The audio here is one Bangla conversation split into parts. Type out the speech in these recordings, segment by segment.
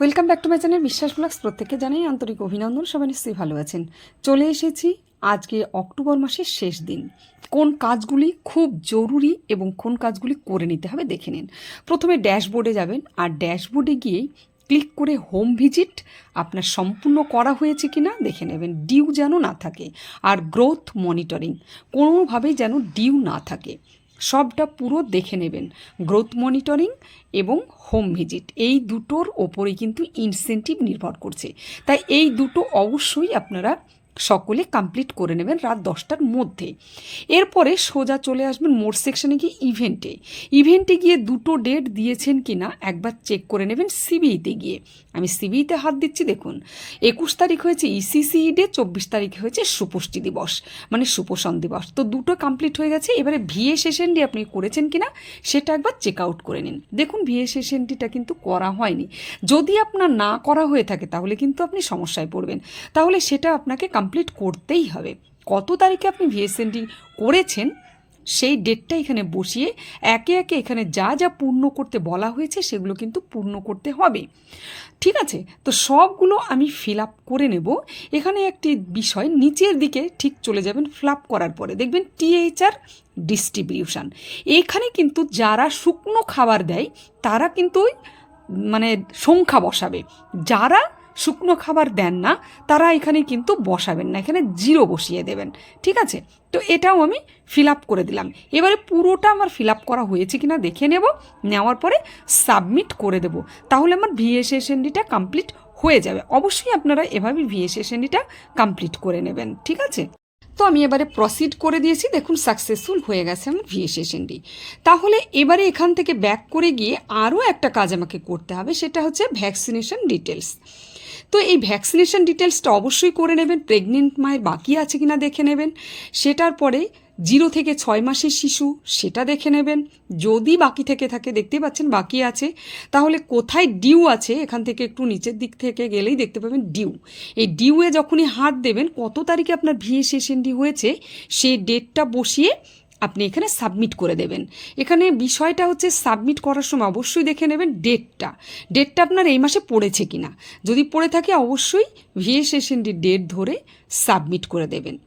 Welcome back to my channel Biswas vlogs প্রত্যেককে জানাই আন্তরিক অভিনন্দন, সবাই নিশ্চয়ই ভালো আছেন। চলে এসেছি আজকে অক্টোবর মাসের শেষ দিন। কোন কাজগুলি খুব জরুরি এবং কোন কাজগুলি করে নিতে হবে দেখে নিন। প্রথমে ড্যাশবোর্ডে যাবেন, আর ড্যাশবোর্ডে গিয়েই ক্লিক করে হোম ভিজিট আপনার সম্পূর্ণ করা হয়েছে কি না দেখে নেবেন। ডিউ যেন না থাকে, আর গ্রোথ মনিটরিং, কোনোভাবেই যেন ডিউ না থাকে। সবটা পুরো দেখে নেবেন। গ্রোথ মনিটরিং এবং হোম ভিজিট এই দুটোর ওপরে কিন্তু ইনসেন্টিভ নির্ভর করছে। তাই এই দুটো অবশ্যই আপনারা সকলে কমপ্লিট করে নেবেন রাত দশটার মধ্যে। এরপরে সোজা চলে আসবেন মোর সেকশনে গিয়ে ইভেন্টে ইভেন্টে গিয়ে দুটো ডেট দিয়েছেন কি না একবার চেক করে নেবেন সিবিইতে গিয়ে। আমি সিবিইতে হাত দিচ্ছি, দেখুন। একুশ তারিখ হয়েছে ইসিসিই ডে চব্বিশ তারিখ হয়েছে সুপুষ্টি দিবস মানে সুপোষণ দিবস। তো দুটো কমপ্লিট হয়ে গেছে, এবারে ভিএ সেশনটি আপনি করেছেন কি না সেটা একবার চেক আউট করে নিন। দেখুন ভিএ সেশনটিটা কিন্তু করা হয়নি। যদি আপনার না করা হয়ে থাকে, তাহলে কিন্তু আপনি সমস্যায় পড়বেন। তাহলে সেটা আপনাকে কমপ্লিট করতেই হবে। কত তারিখে আপনি ভিএসএনটি করেছেন সেই ডেটটা এখানে বসিয়ে একে একে এখানে যা যা পূর্ণ করতে বলা হয়েছে সেগুলো কিন্তু পূর্ণ করতে হবে। ঠিক আছে? তো সবগুলো আমি ফিল আপ করে নেব। এখানে একটি বিষয়, নিচের দিকে ঠিক চলে যাবেন ফিল আপ করার পরে। দেখবেন টিএইচআর ডিস্ট্রিবিউশন এখানে কিন্তু যারা শুকনো খাবার দেয়, তারা কিন্তু মানে সংখ্যা বসাবে। যারা শুকনো খাবার দেন না, তারা এখানে কিন্তু বসাবেন না, এখানে জিরো বসিয়ে দেবেন, ঠিক আছে? তো এটাও আমি ফিল আপ করে দিলাম। এবারে পুরোটা আমার ফিল আপ করা হয়েছে কিনা দেখে নেব, নেওয়ার পরে সাবমিট করে দেব। তাহলে আমার ভিএসএসএনডিটা কমপ্লিট হয়ে যাবে। অবশ্যই আপনারা এভাবে ভিএসএসএনডিটা কমপ্লিট করে নেবেন, ঠিক আছে? তো আমি এবারে প্রসিড করে দিয়েছি, দেখুন সাকসেসফুল হয়ে গেছে আমার ভিএসএসএনডি তাহলে এবারে এখান থেকে ব্যাক করে গিয়ে আরও একটা কাজ আমাকে করতে হবে, সেটা হচ্ছে ভ্যাকসিনেশন ডিটেলস তো এই ভ্যাকসিনেশন ডিটেলসটা অবশ্যই করে নেবেন। প্রেগনেন্ট মায়ের বাকি আছে কিনা দেখে নেবেন। সেটার পরে জিরো থেকে ছয় মাসের শিশু, সেটা দেখে নেবেন। যদি বাকি থেকে থাকে, দেখতেই পাচ্ছেন বাকি আছে। তাহলে কোথায় ডিউ আছে, এখান থেকে একটু নিচের দিক থেকে গেলেই দেখতে পাবেন ডিউ এই ডিউয়ে যখনই হাত দেবেন, কত তারিখে আপনার ভিএসএসএনডি হয়েছে, সেই ডেটটা বসিয়ে আপনি এখানে সাবমিট করে দেবেন। এখানে বিষয়টা হচ্ছে সাবমিট করার সময় অবশ্যই দেখে নেবেন ডেটটা। ডেটটা আপনার এই মাসে পড়েছে কিনা। যদি পড়ে থাকে অবশ্যই ভিএসএসএনডির ডেট ধরে সাবমিট করে দেবেন।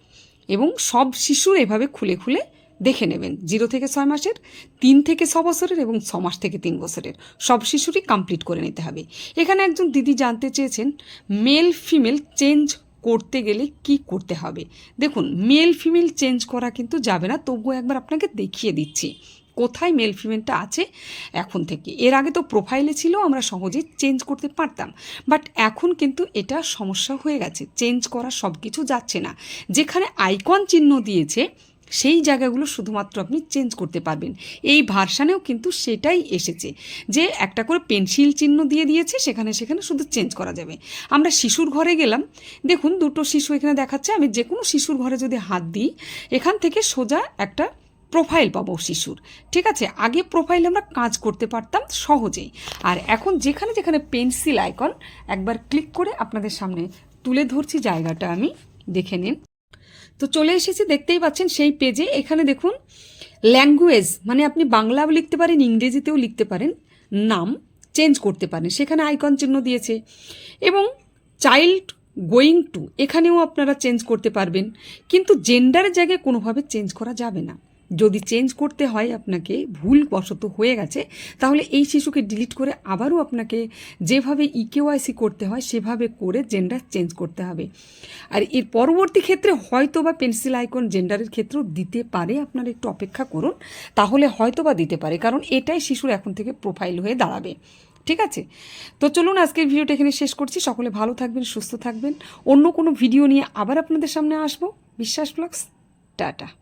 এবং সব শিশুর এভাবে খুলে খুলে দেখে নেবেন। জিরো থেকে ছয় মাসের, তিন থেকে ছ বছরের এবং ছ মাস থেকে তিন বছরের। সব শিশুরই কমপ্লিট করে নিতে হবে। এখানে একজন দিদি জানতে চেয়েছেন মেল ফিমেল চেঞ্জ করতে গেলে কি করতে হবে? দেখুন মেল ফিমেল চেঞ্জ করা কিন্তু যাবে না। তবুও একবার আপনাকে দেখিয়ে দিচ্ছি। কোথায় মেল ফিমেলটা আছে? এখন থেকে। এর আগে তো প্রোফাইলে ছিল, আমরা সহজেই চেঞ্জ করতে পারতাম। বাট এখন কিন্তু এটা সমস্যা হয়ে গেছে। চেঞ্জ করা সব কিছু যাচ্ছে না। যেখানে আইকন চিহ্ন দিয়েছে সেই জায়গাগুলো শুধুমাত্র আপনি চেঞ্জ করতে পারবেন। এই ভার্সানেও কিন্তু সেটাই এসেছে যে একটা করে পেন্সিল চিহ্ন দিয়ে দিয়েছে, সেখানে সেখানে শুধু চেঞ্জ করা যাবে। আমরা শিশুর ঘরে গেলাম, দেখুন দুটো শিশু এখানে দেখাচ্ছে, আমি যে কোনো শিশুর ঘরে যদি হাত দিই, এখান থেকে সোজা একটা প্রোফাইল পাবো শিশুর, ঠিক আছে? আগে প্রোফাইল আমরা কাজ করতে পারতাম সহজেই। আর এখন যেখানে যেখানে পেন্সিল আইকন, একবার ক্লিক করে আপনাদের সামনে তুলে ধরছি জায়গাটা আমি, দেখে নিন। তো চলে এসেছি, দেখতেই পাচ্ছেন সেই পেজে এখানে দেখুন ল্যাঙ্গুয়েজ মানে আপনি বাংলাও লিখতে পারেন, ইংরেজিতেও লিখতে পারেন, নাম চেঞ্জ করতে পারেন। সেখানে আইকন চিহ্ন দিয়েছে। এবং চাইল্ড গোয়িং টু এখানেও আপনারা চেঞ্জ করতে পারবেন। কিন্তু জেন্ডারের জায়গায় কোনোভাবে চেঞ্জ করা যাবে না। যদি চেঞ্জ করতে হয় আপনাকে ভুল বশত হয়ে গেছে, তাহলে এই শিশুকে ডিলিট করে আবারও আপনাকে যেভাবে ইকেওয়াইসি করতে হয়, সেভাবে করে জেন্ডার চেঞ্জ করতে হবে। আর এর পরবর্তী ক্ষেত্রে হয়তো বা পেন্সিল আইকন জেন্ডারের ক্ষেত্রেও দিতে পারে, আপনারা একটু অপেক্ষা করুন। তাহলে হয়তো বা দিতে পারে, কারণ এটাই শিশুর এখন থেকে প্রোফাইল হয়ে দাঁড়াবে। ঠিক আছে? তো চলুন আজকের ভিডিওটা এখানে শেষ করছি। সকলে ভালো থাকবেন, সুস্থ থাকবেন। অন্য কোনো ভিডিও নিয়ে আবার আপনাদের সামনে আসব। বিশ্বাস ব্লগস, টাটা।